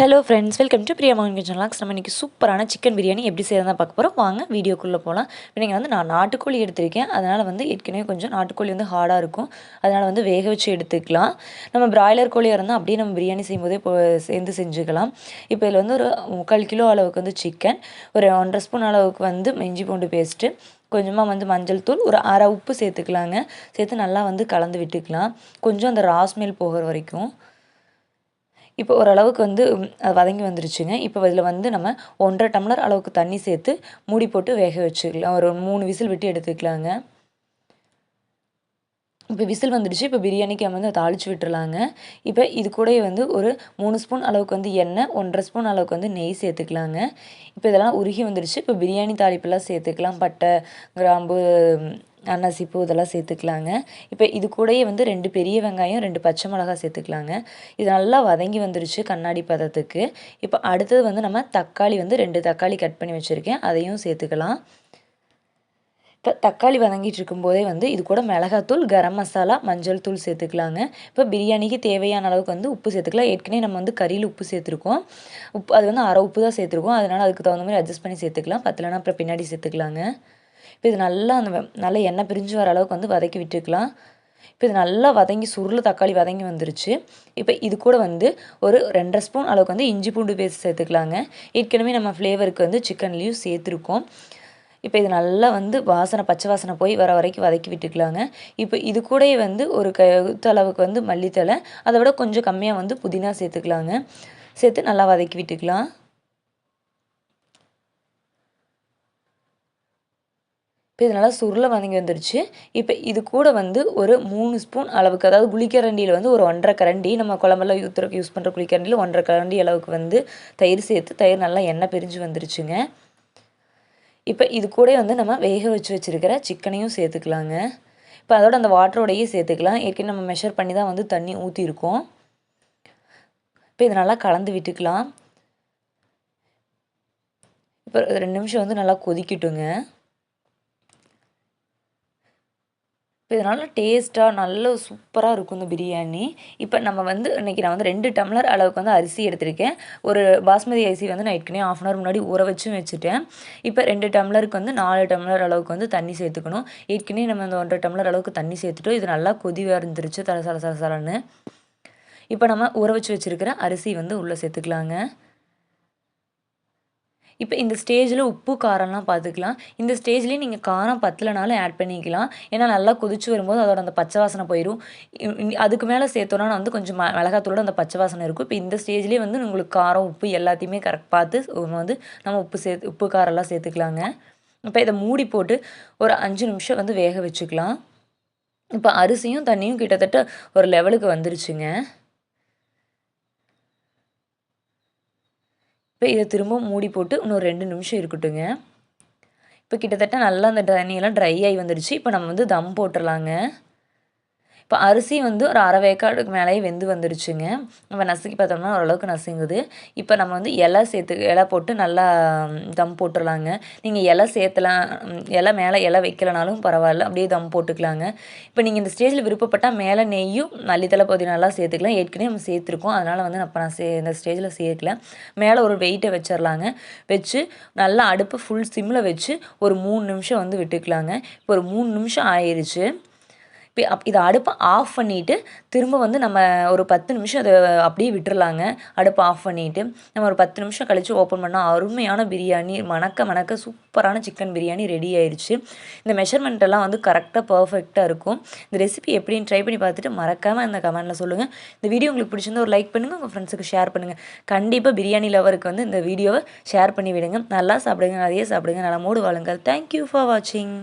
Hello friends welcome to Priya மகன் kitchen lakhs நம்ம இன்றைக்கி சூப்பரான சிக்கன் பிரியாணி எப்படி செய்யறதா பார்க்க போகிறோம் வாங்க வீடியோக்குள்ளே போகலாம் இப்போ நீங்கள் வந்து நான் நாட்டுக்கோழி எடுத்திருக்கேன். அதனால் வந்து ஏற்கனவே கொஞ்சம் நாட்டுக்கோழி வந்து ஹார்டாக இருக்கும். அதனால் வந்து வேக வச்சு எடுத்துக்கலாம். நம்ம பிராய்லர் கோழியாக இருந்தால் அப்படியே நம்ம பிரியாணி செய்யும்போதே இப்போ சேர்ந்து செஞ்சுக்கலாம். இப்போ இதில் வந்து ஒரு முக்கால் கிலோ அளவுக்கு வந்து சிக்கன் ஒரு ஒன்றரை ஸ்பூன் அளவுக்கு வந்து இஞ்சி பூண்டு பேஸ்ட்டு கொஞ்சமாக வந்து மஞ்சள் தூள் ஒரு அரை உப்பு சேர்த்துக்கலாங்க. சேர்த்து நல்லா வந்து கலந்து விட்டுக்கலாம். கொஞ்சம் அந்த ராஸ்மெல் போகிற வரைக்கும். இப்போ ஓரளவுக்கு வந்து வதங்கி வந்துருச்சுங்க. இப்போ இதில் வந்து நம்ம ஒன்றரை டம்ளர் அளவுக்கு தண்ணி சேர்த்து மூடி போட்டு வேக வச்சுக்கலாம். ஒரு மூணு விசில் விட்டு எடுத்துக்கலாங்க இப்போ விசில் வந்துடுச்சு. இப்போ பிரியாணிக்கு நம்ம வந்து தாளித்து விட்டுறலாங்க. இப்போ இது கூடயே வந்து ஒரு மூணு ஸ்பூன் அளவுக்கு வந்து எண்ணெய் ஒன்றரை ஸ்பூன் அளவுக்கு வந்து நெய் சேர்த்துக்கலாங்க. இப்போ இதெல்லாம் உருகி வந்துடுச்சு. இப்போ பிரியாணி தாளிப்பெல்லாம் சேர்த்துக்கலாம். பட்டை கிராம்பு அன்னாசிப்பூ இதெல்லாம் சேர்த்துக்கலாங்க. இப்போ இது கூடயே வந்து ரெண்டு பெரிய வெங்காயம் ரெண்டு பச்சை மிளகா சேர்த்துக்கலாங்க. இது நல்லா வதங்கி வந்துருச்சு கண்ணாடி பதத்துக்கு. இப்போ அடுத்தது வந்து நம்ம தக்காளி வந்து ரெண்டு தக்காளி கட் பண்ணி வச்சுருக்கேன். அதையும் சேர்த்துக்கலாம். இப்போ தக்காளி வதங்கிட்டு இருக்கும்போதே வந்து இது கூட மிளகாத்தூள் கரம் மசாலா மஞ்சள் தூள் சேர்த்துக்கலாங்க. இப்போ பிரியாணிக்கு தேவையான அளவுக்கு வந்து உப்பு சேர்த்துக்கலாம். ஏற்கனவே நம்ம வந்து கறியில் உப்பு சேர்த்துருக்கோம். உப்பு அது வந்து அரை உப்பு தான் சேர்த்துருக்கோம். அதனால் அதுக்கு தகுந்த மாதிரி அட்ஜஸ்ட் பண்ணி சேர்த்துக்கலாம். பத்தலைன்னா அப்புறம் பின்னாடி சேர்த்துக்கலாங்க. இப்போ இது நல்லா அந்த நல்லா எண்ணெய் பிரிஞ்சு வர அளவுக்கு வந்து வதக்கி விட்டுக்கலாம். இப்போ இது நல்லா வதங்கி சுருள் தக்காளி வதங்கி வந்துருச்சு. இப்போ இது கூட வந்து ஒரு ரெண்டரை ஸ்பூன் அளவுக்கு வந்து இஞ்சி பூண்டு பேஸ்ட் சேர்த்துக்கலாங்க. ஏற்கனவே நம்ம ஃப்ளேவருக்கு வந்து சிக்கன்லேயும் சேர்த்துருக்கோம். இப்போ இது நல்லா வந்து வாசனை பச்சை வாசனை போய் வர வரைக்கும் வதக்கி விட்டுக்கலாங்க. இப்போ இது கூடயே வந்து ஒரு அளவுக்கு வந்து மல்லித்தலை அதை விட கொஞ்சம் கம்மியாக வந்து புதினா சேர்த்துக்கலாங்க. சேர்த்து நல்லா வதக்கி விட்டுக்கலாம். இப்போ இது நல்லா சுருளை வதங்கி வந்துருச்சு. இப்போ இது கூட வந்து ஒரு மூணு ஸ்பூன் அளவுக்கு அதாவது குளிக்கரண்டியில் வந்து ஒரு ஒன்றரை கரண்டி நம்ம குழம்பெல்லாம் ஊற்றுறக்கு யூஸ் பண்ணுற குளிக்கரண்டியில் ஒன்றரை கரண்டி அளவுக்கு வந்து தயிர் சேர்த்து தயிர் நல்லா எண்ணெய் பிரிஞ்சு வந்துருச்சுங்க. இப்போ இது கூட வந்து நம்ம வேக வச்சு வச்சுருக்கிற சிக்கனையும் சேர்த்துக்கலாங்க. இப்போ அதோட அந்த வாட்டரோடையே சேர்த்துக்கலாம். ஏற்கனவே நம்ம மெஷர் பண்ணி தான் வந்து தண்ணி ஊற்றிருக்கோம் இப்போ இது நல்லா கலந்து விட்டுக்கலாம். இப்போ ரெண்டு நிமிஷம் வந்து நல்லா கொதிக்கட்டுங்க. இப்போ இதனால் டேஸ்ட்டாக நல்ல சூப்பராக இருக்கும் இந்த பிரியாணி. இப்போ நம்ம வந்து இன்றைக்கி நான் வந்து ரெண்டு டம்ளர் அளவுக்கு வந்து அரிசி எடுத்திருக்கேன். ஒரு பாஸ்மதி அரிசி வந்து நான் ஏற்கனவே ஆஃப் அன் ஹவர் முன்னாடி ஊற வச்சும் வச்சுட்டேன். இப்போ ரெண்டு டம்ளருக்கு வந்து நாலு டம்ளர் அளவுக்கு வந்து தண்ணி சேர்த்துக்கணும். ஏற்கனவே நம்ம அந்த ஒன்றரை டம்ளர் அளவுக்கு தண்ணி சேர்த்துட்டோம். இது நல்லா கொதி வந்துருச்சு தர சல சல சலன்னு. இப்போ நம்ம ஊற வச்சு வச்சுருக்கிற அரிசி வந்து உள்ளே சேர்த்துக்கலாங்க. இப்போ இந்த ஸ்டேஜில் உப்பு காரம்லாம் பார்த்துக்கலாம் இந்த ஸ்டேஜ்லேயும் நீங்கள் காரம் பத்தலைனாலும் ஆட் பண்ணிக்கலாம். ஏன்னா நல்லா கொதிச்சு வரும்போது அதோட அந்த பச்சை வாசனை போயிடும் அதுக்கு மேலே சேர்த்தோன்னா வந்து கொஞ்சம் ம மிளகாத்தூளோட அந்த பச்சை வாசனை இருக்கும். இப்போ இந்த ஸ்டேஜ்லேயே வந்து உங்களுக்கு காரம் உப்பு எல்லாத்தையுமே கரெக்ட் பார்த்து வந்து நம்ம உப்பு சேர்த்து உப்பு காரம்லாம் சேர்த்துக்கலாங்க. இப்போ இதை மூடி போட்டு ஒரு அஞ்சு நிமிஷம் வந்து வேக வச்சுக்கலாம். இப்போ அரிசியும் தண்ணியும் கிட்டத்தட்ட ஒரு லெவலுக்கு வந்துருச்சுங்க. இப்போ இதை திரும்ப மூடி போட்டு இன்னும் ரெண்டு நிமிஷம் இருக்கட்டுங்க இப்போ கிட்டத்தட்ட நல்லா அந்த தண்ணியெல்லாம் ட்ரை ஆகி வந்துடுச்சு இப்போ நம்ம வந்து தம் போட்டுடலாங்க இப்போ அரிசி வந்து ஒரு அரை வேக்காடுக்கு மேலேயே வெந்து வந்துருச்சுங்க. நம்ம நசுக்கி பார்த்தோம்னா ஓரளவுக்கு நசுங்குது. இப்போ நம்ம வந்து இலை சேர்த்து இலை போட்டு நல்லா தம் போட்டுடலாங்க நீங்கள் இலை சேர்த்தலாம் இலை மேலே இலை வைக்கலனாலும் பரவாயில்ல. அப்படியே தம் போட்டுக்கலாங்க. இப்போ நீங்கள் இந்த ஸ்டேஜில் விருப்பப்பட்டால் மேலே நெய்யும் மல்லித்தலை புதினாலாம் சேர்த்துக்கலாம். ஏற்கனவே நம்ம சேர்த்துருக்கோம். அதனால் வந்து அப்போ நான் சே இந்த ஸ்டேஜில் சேர்க்கல. மேலே ஒரு வெயிட்டை வச்சிடலாங்க வச்சு நல்லா அடுப்பு ஃபுல் சிம்மில் வச்சு ஒரு மூணு நிமிஷம் வந்து விட்டுக்கலாங்க. இப்போ ஒரு மூணு நிமிஷம் ஆயிடுச்சு இதை அடுப்பை ஆஃப் பண்ணிவிட்டு திரும்ப வந்து நம்ம ஒரு பத்து நிமிஷம் அதை அப்படியே விட்டுறலாங்க. அடுப்பை ஆஃப் பண்ணிவிட்டு நம்ம ஒரு பத்து நிமிஷம் கழித்து ஓப்பன் பண்ணால் அருமையான பிரியாணி மணக்க மணக்க சூப்பரான சிக்கன் பிரியாணி ரெடி ஆயிடுச்சு இந்த மெஷர்மெண்ட் எல்லாம் வந்து கரெக்டாக பர்ஃபெக்டாக இருக்கும். இந்த ரெசிபி எப்படின்னு ட்ரை பண்ணி பார்த்துட்டு மறக்காமல் இந்த கமெண்ட்டில் சொல்லுங்கள் இந்த வீடியோ உங்களுக்கு பிடிச்சிருந்தா ஒரு லைக் பண்ணுங்கள் உங்கள் ஃப்ரெண்ட்ஸுக்கு ஷேர் பண்ணுங்கள் கண்டிப்பாக பிரியாணி லவருக்கு வந்து இந்த வீடியோவை ஷேர் பண்ணி விடுங்க. நல்லா சாப்பிடுங்க நிறைய சாப்பிடுங்க. நல்லா மூடு வாழுங்கள் தேங்க்யூ ஃபார் வாட்சிங்